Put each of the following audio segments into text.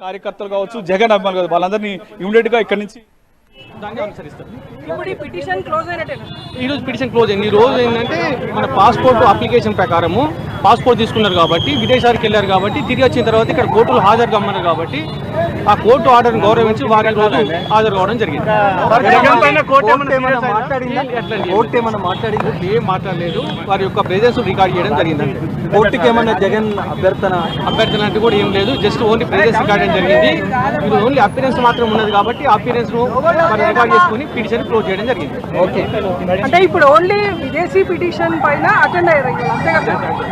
కార్యకర్తలు కావచ్చు జగన్ అభిమానులు కావచ్చు వాళ్ళందరినీ ఇమీడియట్గా ఇక్కడి నుంచి దాన్ని అనుసరిస్తారు. ఇప్పుడు ఈ పిటిషన్ క్లోజ్ అయినట్టేనా? ఈ రోజు పిటిషన్ క్లోజ్ అయింది. ఈ రోజు ఏంటంటే మన పాస్పోర్ట్ అప్లికేషన్ ప్రకారము పాస్పోర్ట్ తీసుకున్నారు కాబట్టి విదేశాలకు వెళ్ళారు కాబట్టి తిరిగి వచ్చిన తర్వాత ఇక్కడ కోర్టులో హాజరు కమ్మన్నారు కాబట్టి ఆ కోర్టు ఆర్డర్ని గౌరవించి వారి రోజు హాజరు కావడం జరిగింది. కోర్టు ఏమన్నా మాట్లాడింది? ఏం మాట్లాడలేదు. వారి యొక్క ప్రెజెన్స్ రికార్డ్ చేయడం జరిగింది. కోర్టుకి ఏమన్నా జగన్ అభ్యర్థన? అభ్యర్థన అంటే కూడా ఏం లేదు. జస్ట్ ఓన్లీ ప్రెజెన్స్ రికార్డ్ చేయడం జరిగింది. ఇది ఓన్లీ అపీరెన్స్ మాత్రం ఉన్నది కాబట్టి అపీరెన్స్ను మరి చేసుకుని పిటిషన్ క్లోజ్ చేయడం జరిగింది. ఓకే అంటే ఇప్పుడు ఓన్లీ విదేశీ పిటిషన్ పైన అటెండ్ అయ్యారు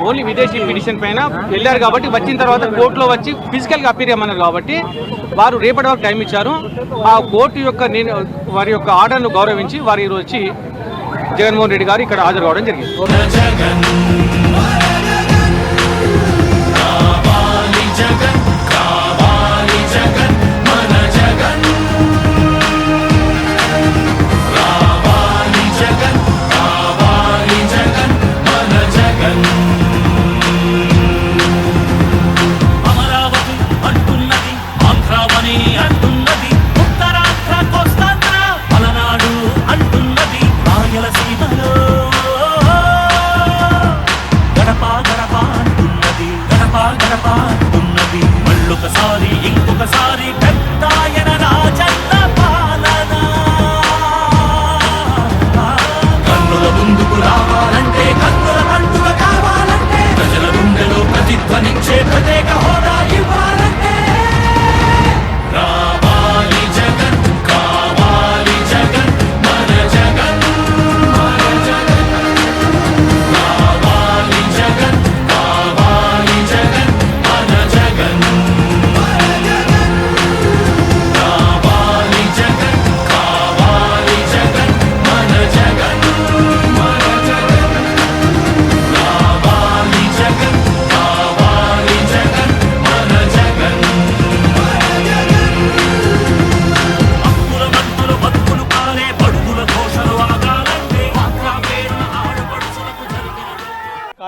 ఓన్లీ విదేశీ పిటిషన్ పైన వెళ్ళారు కాబట్టి వచ్చిన తర్వాత కోర్టులో వచ్చి ఫిజికల్గా అపీర్ అయ్యమన్నారు కాబట్టి వారు రేపటి వరకు టైం ఇచ్చారు. ఆ కోర్టు యొక్క నేను వారి యొక్క ఆర్డర్ను గౌరవించి వారు ఈరోజు వచ్చి జగన్మోహన్ రెడ్డి గారు ఇక్కడ హాజరు కావడం జరిగింది.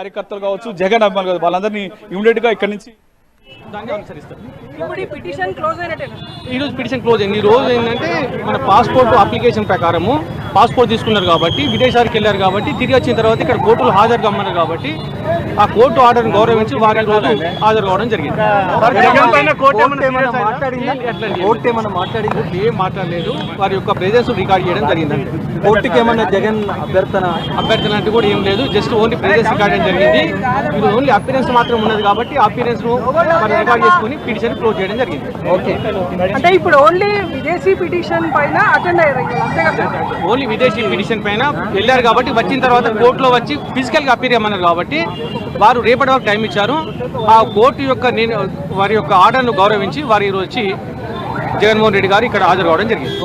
కార్యకర్తలు కావచ్చు జగన్ అభిమానులు కావచ్చు వాళ్ళందరినీ ఇమీడియట్గా ఇక్కడి నుంచి దాన్ని అనుసరిస్తారు. ఇప్పుడు ఈ పిటిషన్ క్లోజ్ అయినట్టేనా? ఈ రోజు పిటిషన్ క్లోజ్ అయింది. ఈ రోజు ఏంటంటే మన పాస్పోర్ట్ అప్లికేషన్ ప్రకారము పాస్పోర్ట్ తీసుకున్నారు కాబట్టి విదేశాలకు వెళ్ళారు కాబట్టి తిరిగి వచ్చిన తర్వాత ఇక్కడ కోర్టులో హాజరు కమ్మన్నారు కాబట్టి ఆ కోర్టు ఆర్డర్ని గౌరవించి వారి రోజు హాజరు కావడం జరిగింది. కోర్టు ఏమన్నా మాట్లాడిందా? కోర్టు ఏమన్నా మాట్లాడింది? ఏం మాట్లాడలేదు. వారి యొక్క ప్రెజెన్స్ రికార్డ్ చేయడం జరిగింది. కోర్టుకి ఏమన్నా జగన్ అభ్యర్థన? అభ్యర్థన అంటే కూడా ఏం లేదు. జస్ట్ ఓన్లీ ప్రెజెన్స్ రికార్డ్ చేయడం జరిగింది. ఇది ఓన్లీ అపీరెన్స్ మాత్రం ఉన్నది కాబట్టి అపీరెన్స్ మరి రికార్డ్ చేసుకుని పిటిషన్ క్లోజ్ చేయడం జరిగింది. ఓకే. అంటే ఇప్పుడు ఓన్లీ విదేశీ పిటిషన్ పైన అటెండ్ అయ్యారు కదా? ఓన్లీ విదేశీ పిటిషన్ పైన వెళ్ళారు కాబట్టి వచ్చిన తర్వాత కోర్టులో వచ్చి ఫిజికల్గా అపీర్ చేయమన్నారు కాబట్టి వారు రేపటి వరకు టైం ఇచ్చారు. ఆ కోర్టు యొక్క నేను వారి యొక్క ఆర్డర్ను గౌరవించి వారు ఈరోజు వచ్చి జగన్మోహన్ రెడ్డి గారు ఇక్కడ హాజరు కావడం జరిగింది.